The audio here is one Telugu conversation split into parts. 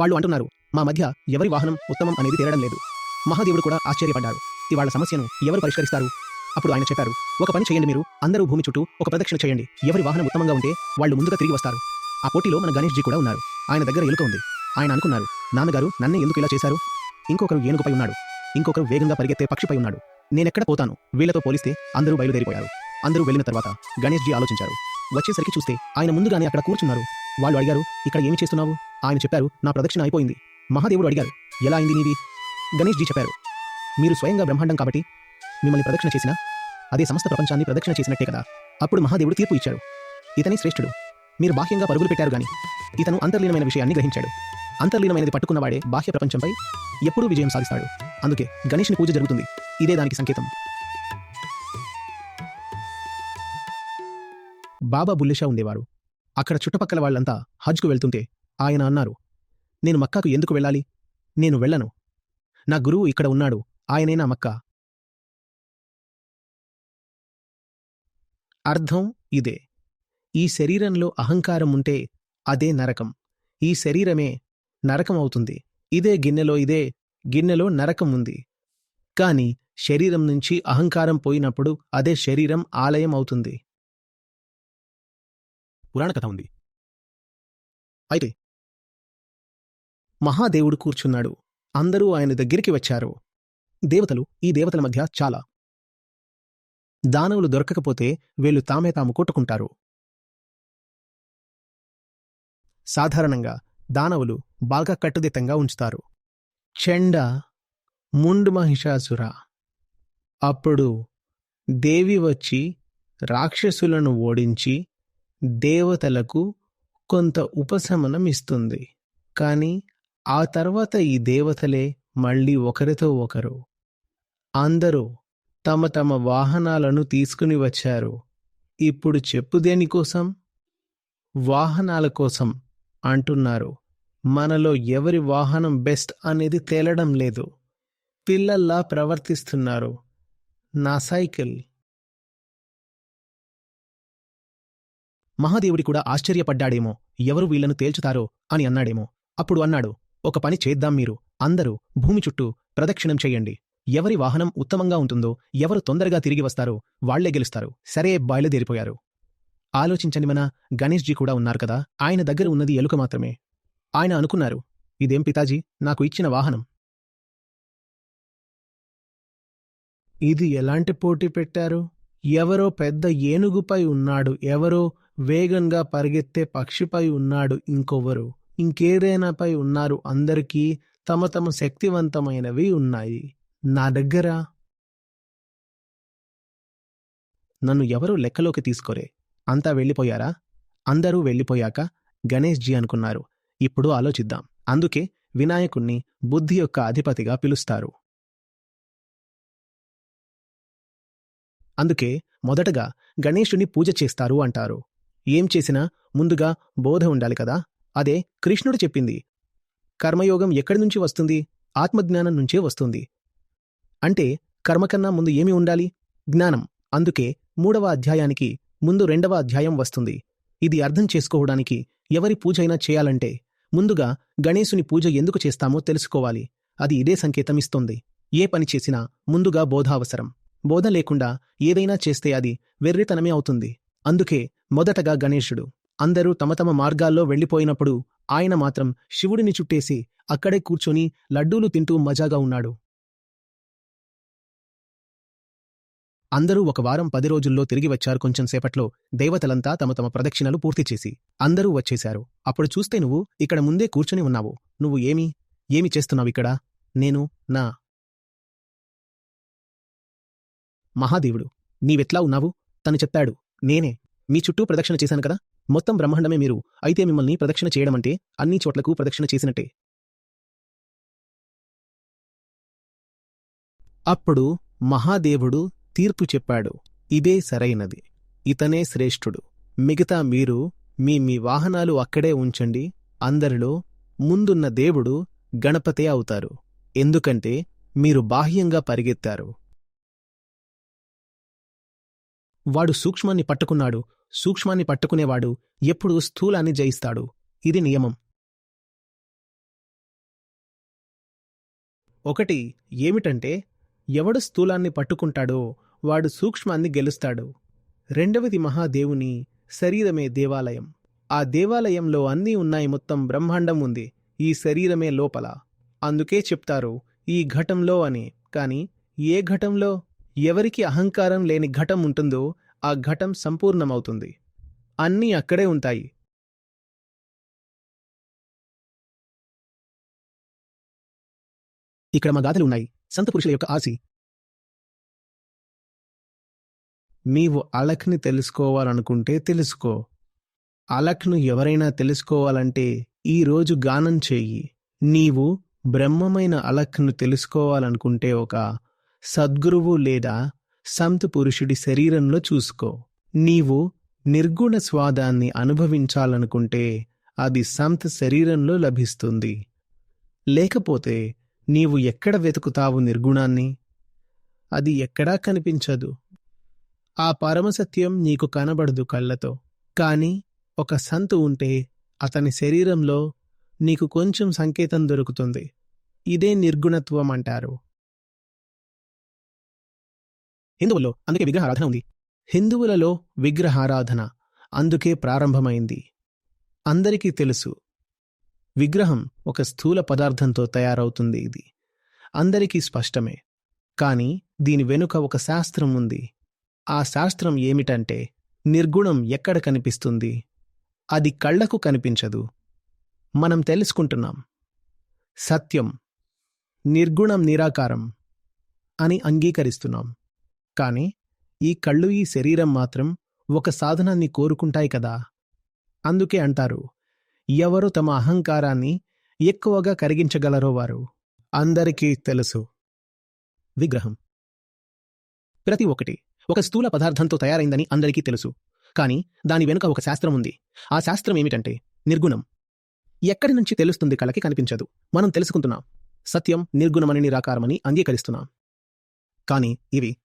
వాళ్ళు అంటున్నారు మా మధ్య ఎవరి వాహనం ఉత్తమం అనేది తేలడం లేదు. మహాదేవుడు కూడా ఆశ్చర్యపడ్డారు ఇవాళ సమస్యను ఎవరు పరిష్కరిస్తారు? అప్పుడు ఆయన చెప్పారు ఒక పని చేయండి మీరు అందరూ భూమి చుట్టూ ఒక ప్రదక్షిణ చేయండి. ఎవరి వాహనం ఉత్తమంగా ఉంటే వాళ్ళు ముందుగా తిరిగి వస్తారు. ఆ పోటీలో మన గణేష్ జీ కూడా ఉన్నారు. ఆయన దగ్గర ఎలుక ఉంది. ఆయన అనుకున్నారు నాన్నగారు నన్నే ఎందుకు ఇలా చేశారు? ఇంకొకరు ఏనుగుపై ఉన్నాడు. ఇంకొకరు వేగంగా పరిగెత్తే పక్షిపై ఉన్నాడు. నేనెక్కడ పోతాను? వీళ్ళతో పోలిస్తే అందరూ బయలుదేరిపోయారు. అందరూ వెళ్ళిన తర్వాత గణేష్ జీ ఆలోచించారు. వచ్చేసరికి చూస్తే ఆయన ముందుగానే అక్కడ కూర్చున్నారు. వాళ్ళు అడిగారు ఇక్కడ ఏమి చేస్తున్నావు? ఆయన చెప్పారు నా ప్రదక్షిణ అయిపోయింది. మహాదేవుడు అడిగారు ఎలా అయింది నీది? గణేష్ జీ చెప్పారు మీరు స్వయంగా బ్రహ్మాండం కాబట్టి మిమ్మల్ని ప్రదక్షిణ చేసినా అదే సమస్త ప్రపంచాన్ని ప్రదక్షిణ చేసినట్టే కదా. అప్పుడు మహాదేవుడు తీర్పు ఇచ్చాడు ఇతని శ్రేష్ఠుడు. మీరు బాహ్యంగా పరుగులు పెట్టారు గాని ఇతను అంతర్లీనమైన విషయాన్ని గ్రహించాడు. అంతర్లీనమైనది పట్టుకున్నవాడే బాహ్య ప్రపంచంపై ఎప్పుడూ విజయం సాధిస్తాడు. అందుకే గణేష్ని పూజ జరుగుతుంది. ఇదే దానికి సంకేతం. బాబా బుల్లిషా ఉండేవారు. అక్కడ చుట్టుపక్కల వాళ్ళంతా హజ్కు వెళ్తుంటే ఆయన అన్నారు నేను మక్కాకు ఎందుకు వెళ్ళాలి? నేను వెళ్ళను. నా గురువు ఇక్కడ ఉన్నాడు. ఆయనే నా మక్కా. అర్థం ఇదే. ఈ శరీరంలో అహంకారం ఉంటే అదే నరకం. ఈ శరీరమే నరకం అవుతుంది. ఇదే గిన్నెలో ఇదే గిన్నెలో నరకం ఉంది. కాని శరీరం నుంచి అహంకారం పోయినప్పుడు అదే శరీరం ఆలయం అవుతుంది. పురాణ కథ ఉంది. అయితే మహాదేవుడు కూర్చున్నాడు. అందరూ ఆయన దగ్గరికి వచ్చారు. దేవతలు ఈ దేవతల మధ్య చాలా. దానవులు దొరకకపోతే వీళ్ళు తామే తాము కొట్టుకుంటారు. సాధారణంగా దానవులు బాగా కట్టుదిట్టంగా ఉంచుతారు. చెండ ముండు మహిషాసుర. అప్పుడు దేవి వచ్చి రాక్షసులను ఓడించి దేవతలకు కొంత ఉపశమనం ఇస్తుంది. కాని ఆ తర్వాత ఈ దేవతలే మళ్ళీ ఒకరితో ఒకరు. అందరూ తమ తమ వాహనాలను తీసుకుని వచ్చారు. ఇప్పుడు చెప్పు దేనికోసం వాహనాల కోసం అంటున్నారు. మనలో ఎవరి వాహనం బెస్ట్ అనేది తేలడం లేదు. పిల్లల్లా ప్రవర్తిస్తున్నారు. నా సైకిల్. మహాదేవుడి కూడా ఆశ్చర్యపడ్డాడేమో ఎవరు వీళ్ళను తేల్చుతారో అని అన్నాడేమో. అప్పుడు అన్నాడు ఒక పని చేద్దాం మీరు. అందరూ భూమి చుట్టూ ప్రదక్షిణం చెయ్యండి ఎవరి వాహనం ఉత్తమంగా ఉంటుందో ఎవరు తొందరగా తిరిగి వస్తారో వాళ్ళే గెలుస్తారు. సరే బయలుదేరిపోయారు. ఆలోచించని మన గణేష్జీ కూడా ఉన్నారు కదా. ఆయన దగ్గర ఉన్నది ఎలుక మాత్రమే. ఆయన అనుకున్నారు ఇదేం పితాజీ? నాకు ఇచ్చిన వాహనం. ఇది ఎలాంటి పోటీ పెట్టారు? ఎవరో పెద్ద ఏనుగుపై ఉన్నాడు. ఎవరో వేగంగా పరిగెత్తే పక్షిపై ఉన్నాడు ఇంకొవరు. ఇంకేదైనాపై ఉన్నారు అందరికీ తమ తమ శక్తివంతమైనవి ఉన్నాయి. నా దగ్గర నన్ను ఎవరూ లెక్కలోకి తీసుకోరే. అంతా వెళ్ళిపోయారా? అందరూ వెళ్ళిపోయాక గణేష్ జీ అనుకున్నారు. ఇప్పుడు ఆలోచిద్దాం. అందుకే వినాయకుణ్ణి బుద్ధి యొక్క అధిపతిగా పిలుస్తారు. అందుకే మొదటగా గణేషుని పూజ చేస్తారు అంటారు. ఏం చేసినా ముందుగా బోధ ఉండాలి కదా? అదే కృష్ణుడు చెప్పింది. కర్మయోగం ఎక్కడి నుంచి వస్తుంది? ఆత్మజ్ఞానం నుంచే వస్తుంది. అంటే కర్మకన్నా ముందు ఏమి ఉండాలి? జ్ఞానం. అందుకే మూడవ అధ్యాయానికి ముందు రెండవ అధ్యాయం వస్తుంది. ఇది అర్థం చేసుకోవడానికి ఎవరి పూజైనా చేయాలంటే ముందుగా గణేశుని పూజ ఎందుకు చేస్తామో తెలుసుకోవాలి. అది ఇదే సంకేతం ఇస్తుంది. ఏ పని చేసినా ముందుగా బోధ అవసరం. బోధ లేకుండా ఏదైనా చేస్తే అది వెర్రితనమే అవుతుంది. అందుకే మొదటగా గణేశుడు. అందరూ తమ తమ మార్గాల్లో వెళ్ళిపోయినప్పుడు ఆయన మాత్రం శివుడిని చుట్టేసి అక్కడే కూర్చొని లడ్డూలు తింటూ మజాగా ఉన్నాడు. అందరూ ఒక వారం పది రోజుల్లో తిరిగి వచ్చారు. కొంచెం సేపట్లో దేవతలంతా తమ తమ ప్రదక్షిణలు పూర్తి చేసి అందరూ వచ్చేశారు. అప్పుడు చూస్తే నువ్వు ఇక్కడ ముందే కూర్చుని ఉన్నావు. నువ్వు ఏమి? ఏమి చేస్తున్నావు ఇక్కడ? నేను? నా? మహాదేవుడు నీవెట్లా ఉన్నావు? తను చెప్పాడు నేనే. మీ చుట్టూ ప్రదక్షిణ చేశాను కదా? మొత్తం బ్రహ్మాండమే మీరు అయితే మిమ్మల్ని ప్రదక్షిణ చేయడమంటే అన్ని చోట్లకు ప్రదక్షిణ చేసినట్టే. అప్పుడు మహాదేవుడు తీర్పు చెప్పాడు. ఇదే సరైనది. ఇతనే శ్రేష్ఠుడు. మిగతా మీరు మీ మీ వాహనాలు అక్కడే ఉంచండి. అందరిలో ముందున్న దేవుడు గణపతే అవుతారు. ఎందుకంటే మీరు బాహ్యంగా పరిగెత్తారు. వాడు సూక్ష్మాన్ని పట్టుకున్నాడు. సూక్ష్మాన్ని పట్టుకునేవాడు ఎప్పుడూ స్థూలాన్ని జయిస్తాడు. ఇది నియమం. ఒకటి ఏమిటంటే ఎవడు స్థూలాన్ని పట్టుకుంటాడో వాడు సూక్ష్మాన్ని గెలుస్తాడు. రెండవది మహాదేవుని శరీరమే దేవాలయం. ఆ దేవాలయంలో అన్నీ ఉన్నాయి మొత్తం బ్రహ్మాండం ఉంది ఈ శరీరమే లోపల. అందుకే చెప్తారు ఈ ఘటంలో అని. కాని ఏ ఘటంలో? ఎవరికి అహంకారం లేని ఘటం ఉంటుందో ఆ ఘటం సంపూర్ణమవుతుంది. అన్నీ అక్కడే ఉంటాయి. ఇక్కడ మా గాథలు ఉన్నాయి. సంత పురుషుల యొక్క ఆశి. నీవు అలక్ని తెలుసుకోవాలనుకుంటే తెలుసుకో. అలక్ను ఎవరైనా తెలుసుకోవాలంటే ఈ రోజు గానం చెయ్యి నీవు బ్రహ్మమైన అలక్ను తెలుసుకోవాలనుకుంటే ఒక సద్గురువు లేదా సంత పురుషుడి శరీరంలో చూసుకో. నీవు నిర్గుణ స్వాదాన్ని అనుభవించాలనుకుంటే అది సంత శరీరంలో లభిస్తుంది. లేకపోతే నీవు ఎక్కడ వెతుకుతావు నిర్గుణాన్ని? అది ఎక్కడా కనిపించదు. ఆ పరమసత్యం నీకు కనబడదు కళ్ళతో. కాని ఒక సంతు ఉంటే అతని శరీరంలో నీకు కొంచెం సంకేతం దొరుకుతుంది. ఇదే నిర్గుణత్వం అంటారు. హిందువుల్లో అందుకే విగ్రహారాధన ఉంది. హిందువులలో విగ్రహారాధన అందుకే ప్రారంభమైంది. అందరికీ తెలుసు విగ్రహం ఒక స్థూల పదార్థంతో తయారవుతుంది ఇది. అందరికీ స్పష్టమే కాని దీని వెనుక ఒక శాస్త్రం ఉంది. ఆ శాస్త్రం ఏమిటంటే నిర్గుణం ఎక్కడ కనిపిస్తుంది? అది కళ్ళకు కనిపించదు. మనం తెలుసుకుంటున్నాం. సత్యం నిర్గుణం నిరాకారం అని అంగీకరిస్తున్నాం. కాని ఈ కళ్ళు ఈ శరీరం మాత్రం ఒక సాధనాన్ని కోరుకుంటాయి కదా. అందుకే అంటారు ఎవరు తమ అహంకారాన్ని ఎక్కువగా కరిగించగలరో వారు. అందరికీ తెలుసు. విగ్రహం. ప్రతి ఒక్కటి ఒక స్థూల పదార్థంతో తయారైందని అందరికీ తెలుసు. కానీ దాని వెనుక ఒక శాస్త్రం ఉంది. ఆ శాస్త్రం ఏమిటంటే నిర్గుణం. ఎక్కడి నుంచి తెలుస్తుంది కళకి కనిపించదు. మనం తెలుసుకుంటున్నాం. సత్యం నిర్గుణమని నిరాకారమని అంగీకరిస్తున్నాం. కానీ ఇవి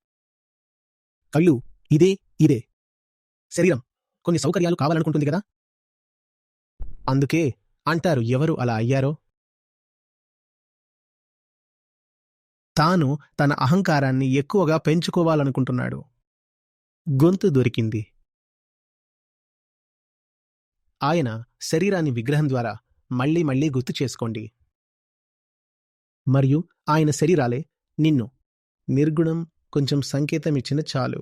కళ్ళు ఇదే ఇదే. శరీరం కొన్ని సౌకర్యాలు కావాలనుకుంటుంది కదా? అందుకే అంటారు ఎవరు అలా అయ్యారో? తాను తన అహంకారాన్ని ఎక్కువగా పెంచుకోవాలనుకుంటున్నాడు. గొంతు దొరికింది. ఆయన శరీరాన్ని విగ్రహం ద్వారా మళ్ళీ మళ్ళీ గుర్తు చేసుకోండి. మరియు ఆయన శరీరాలే నిన్ను నిర్గుణం కొంచెం సంకేతం ఇచ్చిన చాలు.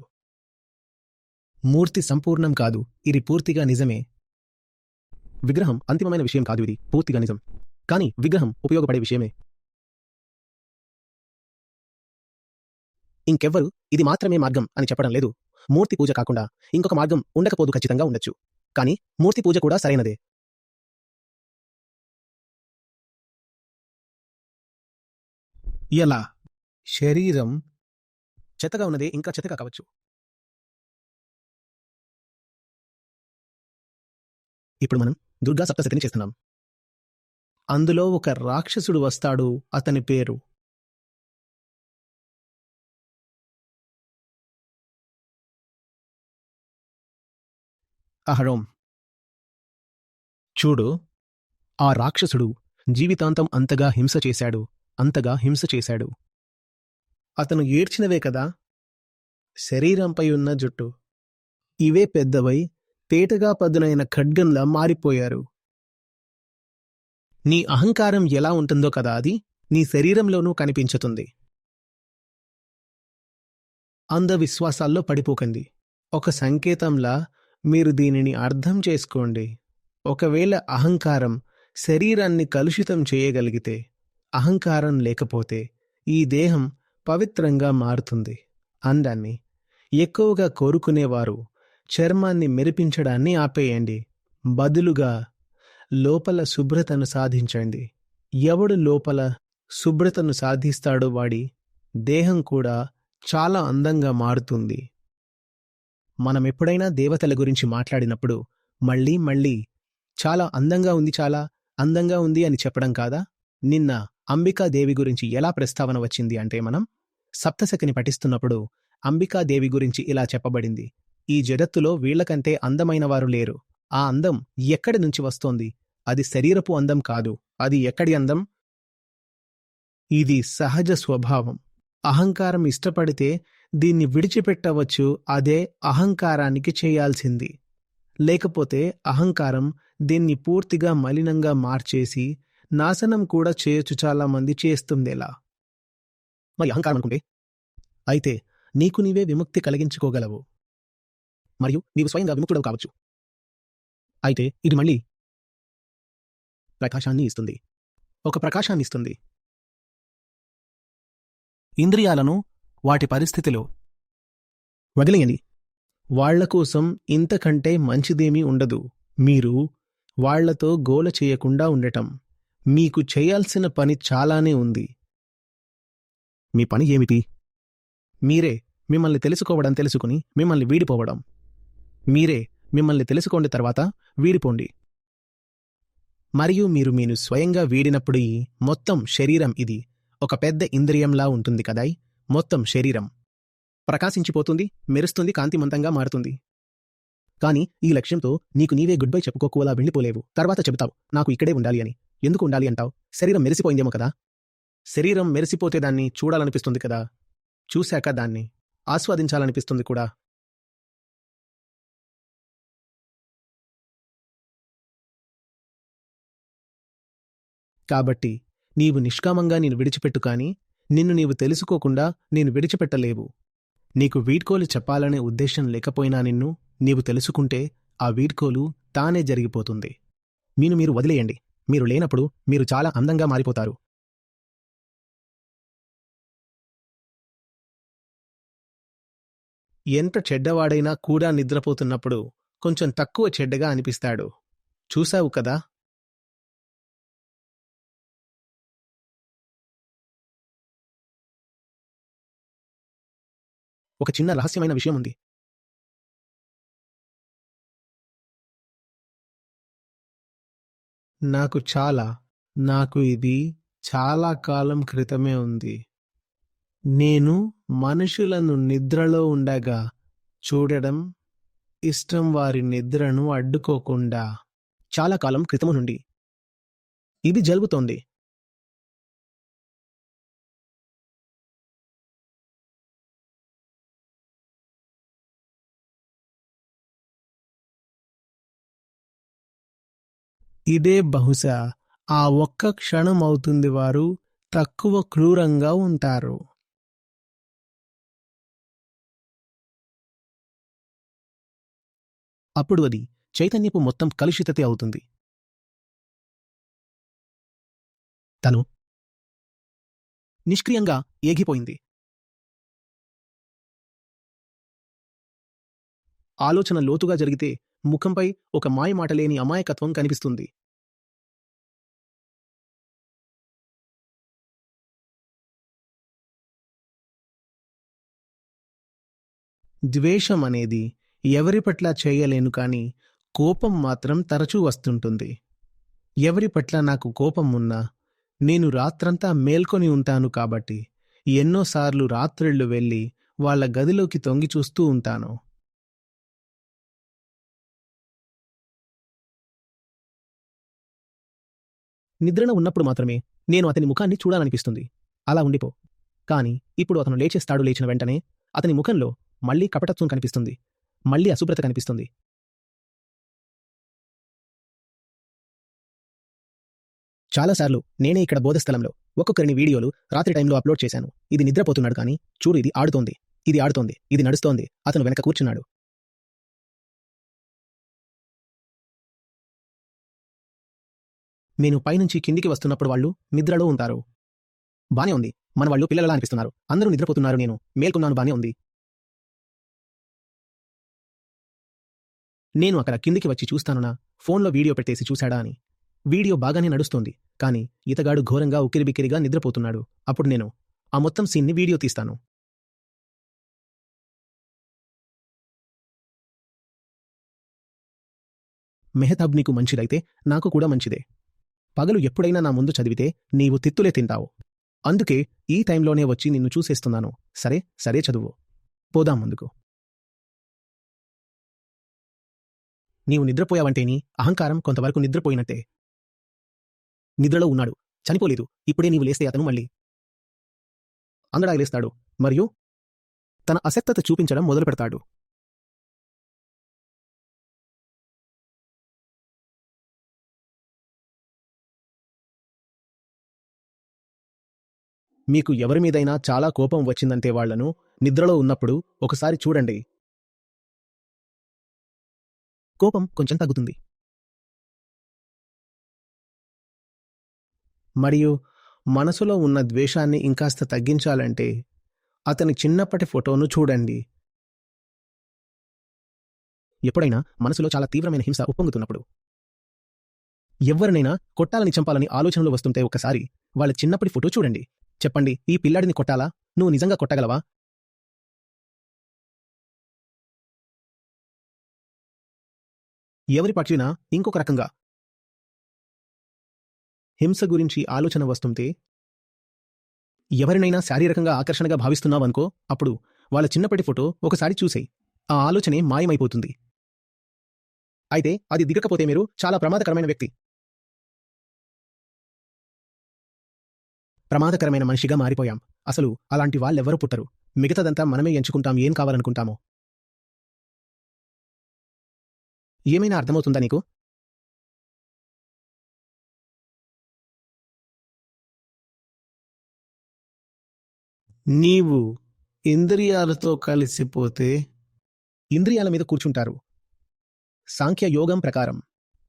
మూర్తి సంపూర్ణం కాదు ఇది పూర్తిగా నిజమే. విగ్రహం అంతిమమైన విషయం కాదు ఇది పూర్తిగా నిజం. కానీ విగ్రహం ఉపయోగపడే విషయమే. ఇంకెవ్వరు ఇది మాత్రమే మార్గం అని చెప్పడం లేదు. మూర్తి పూజ కాకుండా ఇంకొక మార్గం ఉండకపోదు ఖచ్చితంగా ఉండొచ్చు. కానీ మూర్తి పూజ కూడా సరైనదే. ఎలా? శరీరం చెత్తగా ఉన్నదే ఇంకా చెత్తగా కావచ్చు. ఇప్పుడు మనం దుర్గా సప్తశతిని చేస్తున్నాం. అందులో ఒక రాక్షసుడు వస్తాడు అతని పేరు. అహరోం. చూడు ఆ రాక్షసుడు జీవితాంతం అంతగా హింస చేశాడు అంతగా హింస చేశాడు. అతను ఏడ్చినవే కదా. శరీరంపై ఉన్న జుట్టు. ఇవే పెద్దవై తేటగా పదునైన ఖడ్గంలా మారిపోయారు. నీ అహంకారం ఎలా ఉంటుందో కదా అది నీ శరీరంలోనూ కనిపించుతుంది. అంధవిశ్వాసాల్లో పడిపోకండి. ఒక సంకేతంలా మీరు దీనిని అర్థం చేసుకోండి. ఒకవేళ అహంకారం శరీరాన్ని కలుషితం చేయగలిగితే అహంకారం లేకపోతే ఈ దేహం పవిత్రంగా మారుతుంది. అందాన్ని ఎక్కువగా కోరుకునేవారు చర్మాన్ని మెరిపించడాన్ని ఆపేయండి. బదులుగా లోపల శుభ్రతను సాధించండి. ఎవడు లోపల శుభ్రతను సాధిస్తాడో వాడి దేహం కూడా చాలా అందంగా మారుతుంది. మనం ఎప్పుడైనా దేవతల గురించి మాట్లాడినప్పుడు మళ్ళీ మళ్ళీ చాలా అందంగా ఉంది చాలా అందంగా ఉంది అని చెప్పడం కాదా? నిన్న అంబికాదేవి గురించి ఎలా ప్రస్తావన వచ్చింది అంటే మనం సప్తశకిని పఠిస్తున్నప్పుడు అంబికాదేవి గురించి ఇలా చెప్పబడింది. ఈ జగత్తులో వీళ్ళకంటే అందమైన వారు లేరు. ఆ అందం ఎక్కడి నుంచి వస్తోంది? అది శరీరపు అందం కాదు. అది ఎక్కడి అందం? ఇది సహజ స్వభావం. అహంకారం ఇష్టపడితే దీన్ని విడిచిపెట్టవచ్చు. అదే అహంకారానికి చేయాల్సింది. లేకపోతే అహంకారం దీన్ని పూర్తిగా మలినంగా మార్చేసి నాశనం కూడా చేయొచ్చు చాలా మంది చేస్తుందేలా మరి అహంకారం అనుకుంటే? అయితే నీకు నీవే విముక్తి కలిగించుకోగలవు. మరియు నీవు స్వయంగా విముక్తుడవు కావచ్చు. అయితే ఇది మళ్ళీ ప్రకాశాన్ని ఇస్తుంది. ఒక ప్రకాశాన్ని ఇస్తుంది. ఇంద్రియాలను వాటి పరిస్థితిలో వదిలేయండి. వాళ్ళ కోసం ఇంతకంటే మంచిదేమీ ఉండదు. మీరు వాళ్ళతో గోల చేయకుండా ఉండటం. మీకు చేయాల్సిన పని చాలానే ఉంది. మీ పని ఏమిటి? మీరే మిమ్మల్ని తెలుసుకోవడం తెలుసుకుని మిమ్మల్ని వీడిపోవడం. మీరే మిమ్మల్ని తెలుసుకోండి తర్వాత వీడిపోండి. మరియు మీరు మీరు స్వయంగా వీడినప్పుడు ఈ మొత్తం శరీరం ఇది ఒక పెద్ద ఇంద్రియంలా ఉంటుంది కదాయ్? మొత్తం శరీరం. ప్రకాశించిపోతుంది మెరుస్తుంది కాంతిమంతంగా మారుతుంది. కానీ ఈ లక్ష్యంతో నీకు నీవే గుడ్ బై చెప్పుకోకువలా వెళ్ళిపోలేవు. తర్వాత చెబుతావు నాకు ఇక్కడే ఉండాలి అని. ఎందుకు ఉండాలి అంటావు? శరీరం మెరిసిపోయిందేమో కదా. శరీరం మెరిసిపోతే దాన్ని చూడాలనిపిస్తుంది కదా. చూశాక దాన్ని ఆస్వాదించాలనిపిస్తుంది కూడా. కాబట్టి నీవు నిష్కామంగా నేను విడిచిపెట్టు కాని నిన్ను నీవు తెలుసుకోకుండా నేను విడిచిపెట్టలేవు. నీకు వీడ్కోలు చెప్పాలనే ఉద్దేశం లేకపోయినా నిన్ను నీవు తెలుసుకుంటే ఆ వీడ్కోలు తానే జరిగిపోతుంది. మీను మీరు వదిలేయండి. మీరు లేనప్పుడు మీరు చాలా అందంగా మారిపోతారు. ఎంత చెడ్డవాడైనా కూడా నిద్రపోతున్నప్పుడు కొంచెం తక్కువ చెడ్డగా అనిపిస్తాడు. చూశావు కదా? ఒక చిన్న రహస్యమైన విషయం ఉంది. నాకు చాలా నాకు ఇది చాలా కాలం క్రితమే ఉంది. నేను మనుషులను నిద్రలో ఉండగా చూడడం ఇష్టం వారి నిద్రను అడ్డుకోకుండా చాలా కాలం క్రితము నుండి. ఇది జరుగుతోంది. ఇదే బహుశా ఆ ఒక్క క్షణం అవుతుంది వారు తక్కువ క్రూరంగా ఉంటారు. అప్పుడు అది చైతన్యపు మొత్తం కలుషితతే అవుతుంది. తను నిష్క్రియంగా ఏగిపోయింది. ఆలోచన లోతుగా జరిగితే ముఖంపై ఒక మాయమాటలేని అమాయకత్వం కనిపిస్తుంది. ద్వేషం అనేది ఎవరి పట్ల చేయలేను కాని కోపం మాత్రం తరచూ వస్తుంటుంది. ఎవరి పట్ల నాకు కోపం ఉన్నా నేను రాత్రంతా మేల్కొని ఉంటాను కాబట్టి ఎన్నోసార్లు రాత్రిళ్ళు వెళ్ళి వాళ్ళ గదిలోకి తొంగి చూస్తూ ఉంటాను. నిద్రన ఉన్నప్పుడు మాత్రమే నేను అతని ముఖాన్ని చూడాలనిపిస్తుంది. అలా ఉండిపో. కాని ఇప్పుడు అతను లేచేస్తాడు లేచిన వెంటనే అతని ముఖంలో మళ్ళీ కపటత్వం కనిపిస్తుంది. మళ్ళీ అశుభ్రత కనిపిస్తుంది. చాలాసార్లు నేనే ఇక్కడ బోధస్థలంలో ఒక్కొక్కరిని వీడియోలు రాత్రి టైంలో అప్లోడ్ చేశాను. ఇది నిద్రపోతున్నాడు కానీ చూడు ఇది ఆడుతోంది. ఇది ఆడుతోంది. ఇది నడుస్తోంది. అతను వెనక కూర్చున్నాడు. నేను పైనుంచి కిందికి వస్తున్నప్పుడు వాళ్ళు నిద్రలో ఉంటారు. బానే ఉంది. మన వాళ్ళు పిల్లలలా అనిపిస్తున్నారు. అందరూ నిద్రపోతున్నారు. నేను మేల్కొన్నాను బానే ఉంది. నేను అక్కడ కిందికి వచ్చి చూస్తానునా? ఫోన్లో వీడియో పెట్టేసి చూశాడా అని. వీడియో బాగానే నడుస్తోంది కానీ ఇతగాడు ఘోరంగా ఉక్కిరిబిక్కిరిగా నిద్రపోతున్నాడు. అప్పుడు నేను ఆ మొత్తం సీన్ని వీడియో తీస్తాను. మెహతాబ్ నీకు మంచిదైతే నాకు కూడా మంచిదే. పగలు ఎప్పుడైనా నా ముందు చదివితే నీవు తిత్తులే తింటావు. అందుకే ఈ టైంలోనే వచ్చి నిన్ను చూసేస్తున్నాను. సరే సరే చదువు. పోదాం ముందుకు. నీవు నిద్రపోయావంటేని అహంకారం కొంతవరకు నిద్రపోయినట్టే. నిద్రలో ఉన్నాడు. చనిపోలేదు. ఇప్పుడే నీవు లేస్తే అతను మళ్ళీ అంగడాయిలేస్తాడు. మరియు తన అసక్తత చూపించడం మొదలు పెడతాడు మీకు ఎవరి మీదైనా చాలా కోపం వచ్చిందంటే వాళ్ళను నిద్రలో ఉన్నప్పుడు ఒకసారి చూడండి. కోపం కొంచెం తగ్గుతుంది. మరియు మనసులో ఉన్న ద్వేషాన్ని ఇంకాస్త తగ్గించాలంటే అతని చిన్నప్పటి ఫోటోను చూడండి. ఎప్పుడైనా మనసులో చాలా తీవ్రమైన హింస ఉప్పొంగుతున్నప్పుడు. ఎవరినైనా కొట్టాలని చంపాలని ఆలోచనలు వస్తుంటే ఒకసారి వాళ్ళ చిన్నప్పటి ఫోటో చూడండి. చెప్పండి ఈ పిల్లాడిని కొట్టాలా? నువ్వు నిజంగా కొట్టగలవా? ఎవరి పట్లినా ఇంకొక రకంగా. హింస గురించి ఆలోచన వస్తుంటే ఎవరినైనా శారీరకంగా ఆకర్షణగా భావిస్తున్నావనుకో అప్పుడు వాళ్ళ చిన్నప్పటి ఫోటో ఒకసారి చూసేయి. ఆ ఆలోచనే మాయమైపోతుంది. అయితే అది దిగకపోతే మీరు చాలా ప్రమాదకరమైన వ్యక్తి. ప్రమాదకరమైన మనిషిగా మారిపోయాం. అసలు అలాంటి వాళ్ళెవ్వరూ పుట్టరు. మిగతాదంతా మనమే ఎంచుకుంటాం ఏం కావాలనుకుంటామో. ఏమైనా అర్థమవుతుందా నీకు? నీవు ఇంద్రియాలతో కలిసిపోతే ఇంద్రియాల మీద కూర్చుంటారు. సాంఖ్య యోగం ప్రకారం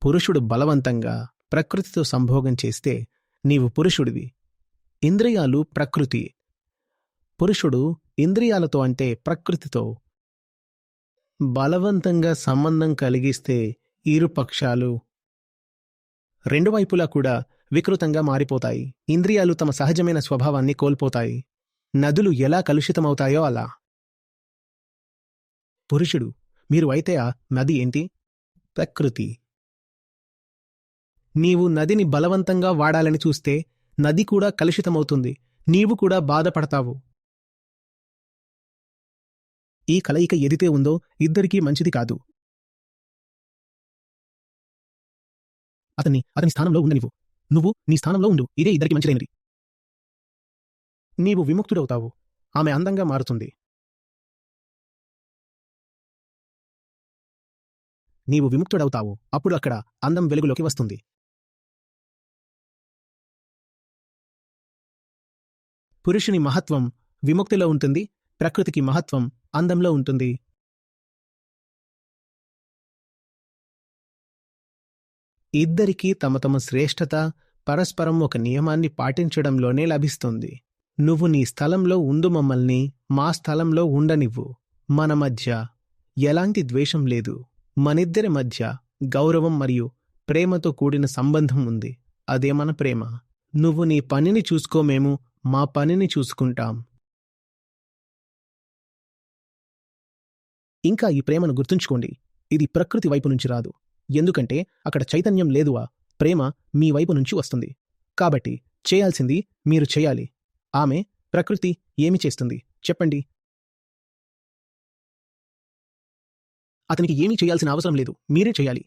పురుషుడు బలవంతంగా ప్రకృతితో సంభోగం చేస్తే నీవు పురుషుడివి. ఇంద్రియాలు ప్రకృతి. పురుషుడు ఇంద్రియాలతో అంటే ప్రకృతితో బలవంతంగా సంబంధం కలిగిస్తే ఇరు పక్షాలు రెండు వైపులా కూడా వికృతంగా మారిపోతాయి. ఇంద్రియాలు తమ సహజమైన స్వభావాన్ని కోల్పోతాయి. నదులు ఎలా కలుషితమవుతాయో అలా. పురుషుడు మీరు అయితే ఆ నది ఏంటి? ప్రకృతి. నీవు నదిని బలవంతంగా వాడాలని చూస్తే నది కూడా కలుషితమవుతుంది. నీవు కూడా బాధపడతావు. ఈ కలయిక ఎదితే ఉందో ఇద్దరికీ మంచిది కాదు. అతన్ని అతని స్థానంలో ఉండనివ్వు నువ్వు నీ స్థానంలో ఉండు. ఇదే ఇద్దరికి మంచిదైనది. నీవు విముక్తుడవుతావు. ఆమె అందంగా మారుతుంది. నీవు విముక్తుడవుతావు. అప్పుడు అక్కడ అందం వెలుగులోకి వస్తుంది. పురుషుని మహత్వం విముక్తిలో ఉంటుంది. ప్రకృతికి మహత్వం అందంలో ఉంటుంది. ఇద్దరికీ తమ తమ శ్రేష్టత పరస్పరం ఒక నియమాన్ని పాటించడంలోనే లభిస్తుంది. నువ్వు నీ స్థలంలో ఉండు మమ్మల్ని మా స్థలంలో ఉండనివ్వు. మన మధ్య ఎలాంటి ద్వేషం లేదు. మనిద్దరి మధ్య గౌరవం మరియు ప్రేమతో కూడిన సంబంధం ఉంది. అదే మన ప్రేమ. నువ్వు నీ పనిని చూసుకో మేము మా పనిని చూసుకుంటాం. ఇంకా ఈ ప్రేమను గుర్తుంచుకోండి. ఇది ప్రకృతి వైపు నుంచి రాదు. ఎందుకంటే అక్కడ చైతన్యం లేదువా? ప్రేమ మీ వైపు నుంచి వస్తుంది. కాబట్టి చేయాల్సింది మీరు చేయాలి. ఆమె ప్రకృతి ఏమి చేస్తుంది? చెప్పండి. అతనికి ఏమీ చేయాల్సిన అవసరం లేదు. మీరే చేయాలి.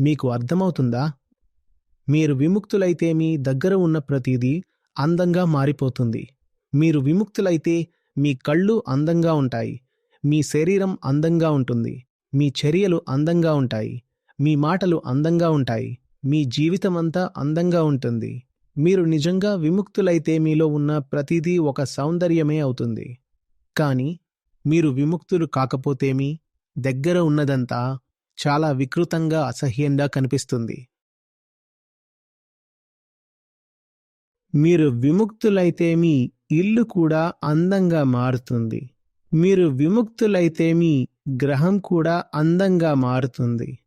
మీకు అర్థమవుతుందా? మీరు విముక్తులైతే మీ దగ్గర ఉన్న ప్రతిదీ అందంగా మారిపోతుంది. మీరు విముక్తులైతే మీ కళ్ళు అందంగా ఉంటాయి మీ శరీరం అందంగా ఉంటుంది మీ చర్యలు అందంగా ఉంటాయి మీ మాటలు అందంగా ఉంటాయి మీ జీవితమంతా అందంగా ఉంటుంది. మీరు నిజంగా విముక్తులైతే మీలో ఉన్న ప్రతిదీ ఒక సౌందర్యమే అవుతుంది. కానీ మీరు విముక్తులు కాకపోతేమి దగ్గర ఉన్నదంతా చాలా వికృతంగా అసహ్యంగా కనిపిస్తుంది. మీరు విముక్తులైతే మీ ఇల్లు కూడా అందంగా మారుతుంది. మీరు విముక్తులైతే మీ గ్రహం కూడా అందంగా మారుతుంది.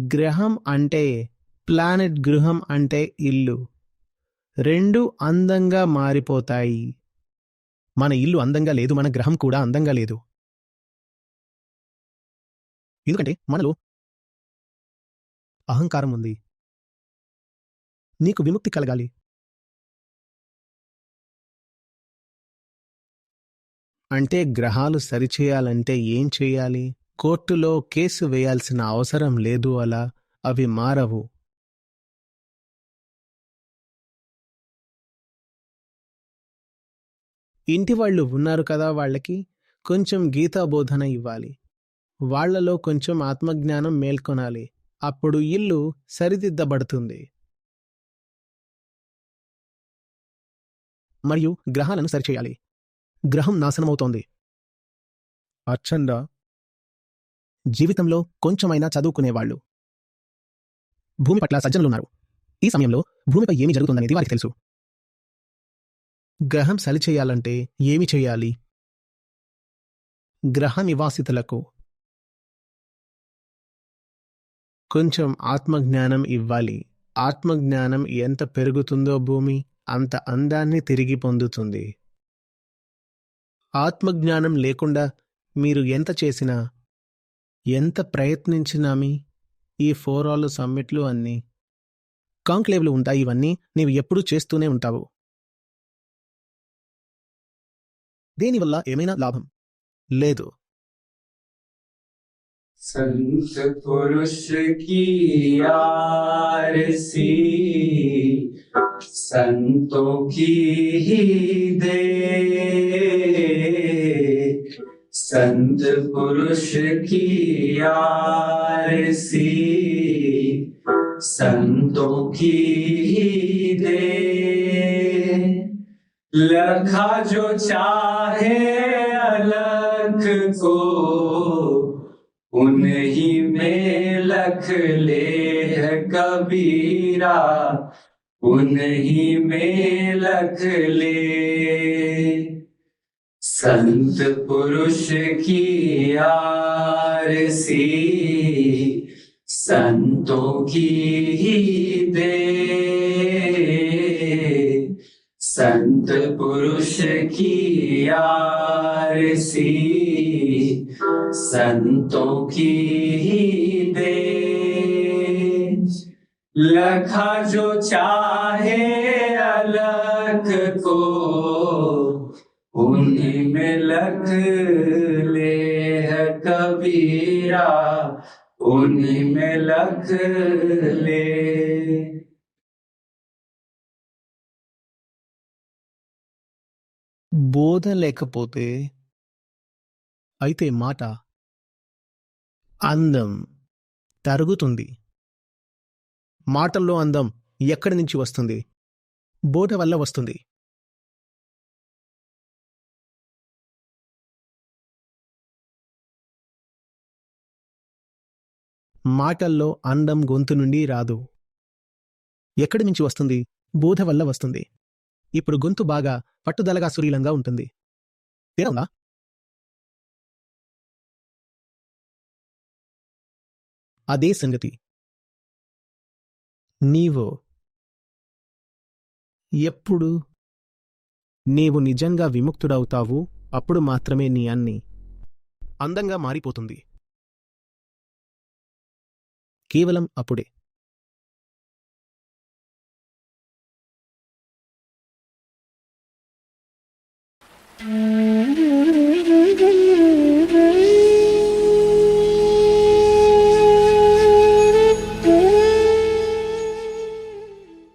గ్రహం అంటే ప్లానెట్ గృహం అంటే ఇల్లు. రెండు అందంగా మారిపోతాయి. మన ఇల్లు అందంగా లేదు మన గ్రహం కూడా అందంగా లేదు. ఎందుకంటే మనలో అహంకారం ఉంది. నీకు విముక్తి కలగాలి. అంటే గ్రహాలు సరిచేయాలంటే ఏం చేయాలి? కోర్టులో కేసు వేయాల్సిన అవసరం లేదు అలా? అవి మారవు. ఇంటి వాళ్ళు ఉన్నారు కదా వాళ్ళకి? కొంచెం గీతాబోధన ఇవ్వాలి. వాళ్ళలో కొంచెం ఆత్మజ్ఞానం మేల్కొనాలి. అప్పుడు ఇల్లు సరిదిద్దబడుతుంది. మరియు గ్రహాలను సరిచేయాలి. గ్రహం నాశనమవుతోంది. అచ్చండా. జీవితంలో కొంచెమైనా చదువుకునేవాళ్ళు. భూమి పట్ల సజ్జనులున్నారు. ఈ సమయంలో భూమిపై ఏమి జరుగుతుందనేది వారికి తెలుసు. గ్రహం సరిచేయాలంటే ఏమి చేయాలి? గ్రహ నివాసితులకు. కొంచెం ఆత్మజ్ఞానం ఇవ్వాలి. ఆత్మజ్ఞానం ఎంత పెరుగుతుందో భూమి అంత అందాన్ని తిరిగి పొందుతుంది. ఆత్మజ్ఞానం లేకుండా మీరు ఎంత చేసినా ఎంత ప్రయత్నించినా మీ ఈ ఫోరాలు సమ్మిట్లు అన్నీ కాంక్లేవ్లు ఉంటాయి ఇవన్నీ నీవు ఎప్పుడూ చేస్తూనే ఉంటావు దేనివల్ల ఏమైనా లాభం లేదు संत पुरुष की आरसी संतों की ही दे संत पुरुष की आरसी, संतों की ही दे। लखा जो चाहे अलख को, उन्हीं में लख ले कबीरा। उन्हीं में लख ले संत पुरुष की आरसी, संतों की ही दे। संत पुरुष की आरसी, संतों की ही दे। लखा जो चाहे अलख को उन्हीं में लख ले है कबीरा उन्हीं में लख ले బోధ లేకపోతే అయితే మాట అందం తరుగుతుంది మాటల్లో అందం ఎక్కడి నుంచి వస్తుంది బోధ వల్ల వస్తుంది మాటల్లో అందం గొంతు నుండి రాదు. ఎక్కడి నుంచి వస్తుంది? బోధ వల్ల వస్తుంది. ఇప్పుడు గొంతు బాగా పట్టుదలగా సురీలంగా ఉంటుంది. తేడా అదే సంగతి. నీవు ఎప్పుడు నీవు నిజంగా విముక్తుడవుతావు అప్పుడు మాత్రమే నీ అన్ని అందంగా మారిపోతుంది. కేవలం అప్పుడే. Thank